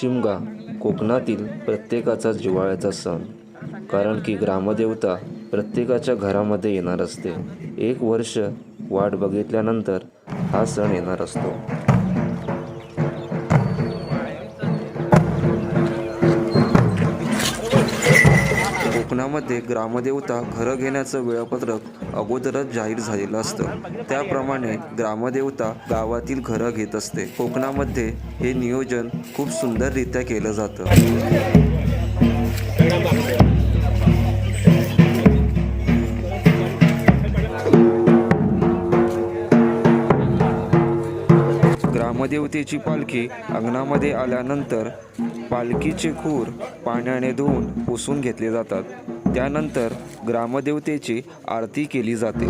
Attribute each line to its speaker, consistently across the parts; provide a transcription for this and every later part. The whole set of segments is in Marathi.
Speaker 1: शिमगा कोकणातील प्रत्येकाचा जिव्हाळ्याचा सण. कारण की ग्रामदेवता प्रत्येकाच्या घरामध्ये येणार असते. एक वर्ष वाट बघितल्यानंतर हा सण येणार असतो. कोकणामध्ये ग्रामदेवता घरं घेण्याचं वेळापत्रक अगोदरच जाहीर झालेलं असतं. त्याप्रमाणे ग्रामदेवता गावातील घरं घेत असते. कोकणामध्ये हे नियोजन खूप सुंदररित्या केलं जातं. देवतेची पालखी अंगणामध्ये आल्यानंतर पालखीचे खूर पाण्याने धुवून पुसून घेतले जातात. त्यानंतर ग्रामदेवतेची आरती केली जाते.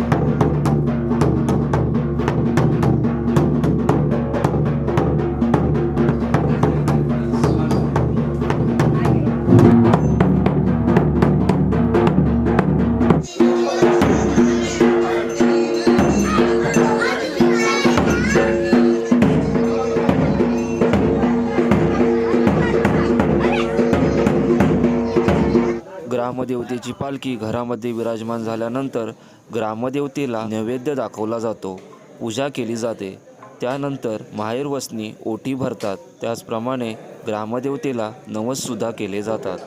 Speaker 1: ग्रामदेवतेची पालखी घरामध्ये विराजमान झाल्यानंतर ग्रामदेवतेला नैवेद्य दाखवला जातो. पूजा केली जाते. त्यानंतर माहेर वसनी ओटी भरतात. त्याचप्रमाणे ग्रामदेवतेला नवससुद्धा केले जातात.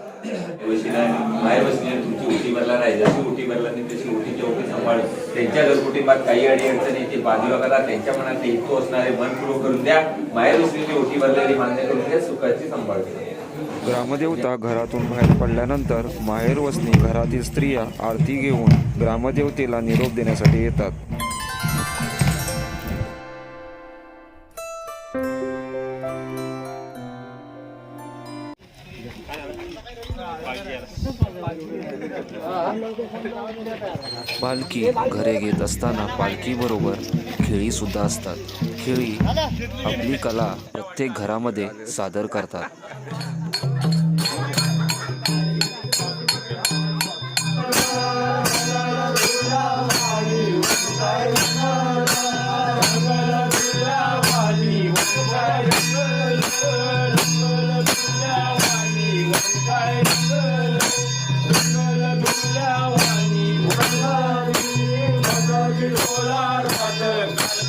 Speaker 2: त्यांच्या घरकुटीबात काही अडी अडचण येते बाजूला त्यांच्या मनात ते इतकं असणारे मन पूर्ण करून द्या. माहेर वशिलेची ओटी भरलेली मान्य करून द्या. सुखाची सांभाळ
Speaker 1: ग्रामदेवता घरातून बाहेर पडल्यानंतर माहेर वसनी घरातील स्त्रिया आरती घेऊन ग्रामदेवतेला निरोप देण्यासाठी येतात. पालखी घरे घेत असताना पालखी बरोबर खेळी सुद्धा असतात. खेळी आपली कला प्रत्येक घरामध्ये सादर करतात.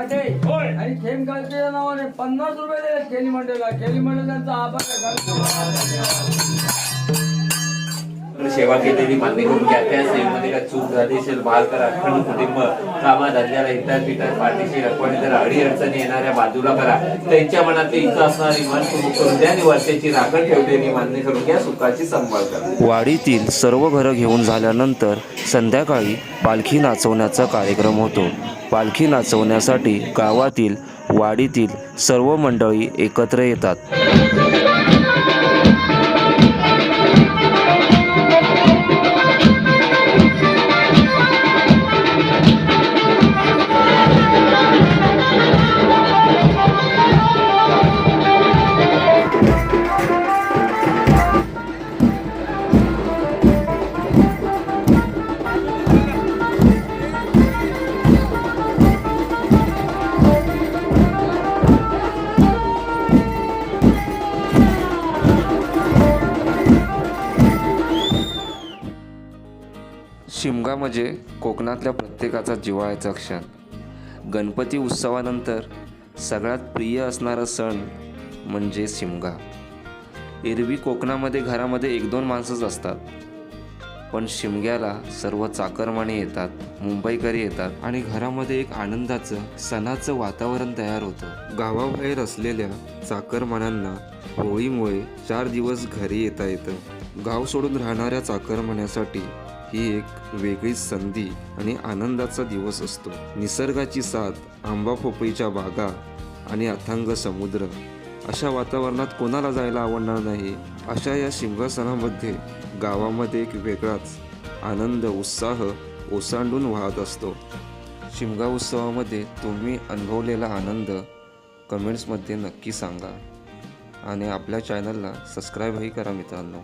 Speaker 3: कमलाकडे आहे आणि थेंब कालच्या नावाने पन्नास रुपये दिले केली मंडळला. केली मंडळाचा आभार आहे.
Speaker 2: सेवा केलेली मान्य करून घ्या. त्या सेवेमध्ये काय चूक झाली असेल बहाल करा अखंड कुटुंब कामा धंद्याला इतर पितर पाठीशी रखवाणी जर अडी अडचणी येणाऱ्या बाजूला करा. त्यांच्या मनातली इच्छा असणारी मन सुरू करून द्या आणि वर्षाची राखण ठेवलेली मान्य करून घ्या सुखाची सांभाळ करा.
Speaker 1: वाडीतील सर्व घरं घेऊन झाल्यानंतर संध्याकाळी पालखी नाचवण्याचा कार्यक्रम होतो. पालखी नाचवण्यासाठी गावातील वाडीतील सर्व मंडळी एकत्र येतात. शिमगा म्हणजे कोकणातल्या प्रत्येकाचा जिव्हाळ्याचा क्षण. गणपती उत्सवानंतर सगळ्यात प्रिय असणारा सण म्हणजे शिमगा. एरवी कोकणामध्ये घरामध्ये एक दोन माणसंच असतात. पण शिमग्याला सर्व चाकरमाने येतात मुंबईकरी येतात आणि घरामध्ये एक आनंदाचं सणाचं वातावरण तयार होतं. गावाबाहेर असलेल्या चाकरमान्यांना होळीमुळे चार दिवस घरी येता येतं. गाव सोडून राहणाऱ्या चाकरमान्यासाठी ही एक वेगळीच संधी आणि आनंदाचा दिवस असतो. निसर्गाची साथ आंबा पोपईच्या बागा आणि अथांग समुद्र अशा वातावरणात कोणाला जायला आवडणार नाही? अशा या शिमगा सणामध्ये गावामध्ये एक वेगळाच आनंद उत्साह ओसांडून वाहत असतो. शिमगा उत्सवामध्ये तुम्ही अनुभवलेला आनंद कमेंट्समध्ये नक्की सांगा आणि आपल्या चॅनलला सबस्क्राईबही करा मित्रांनो.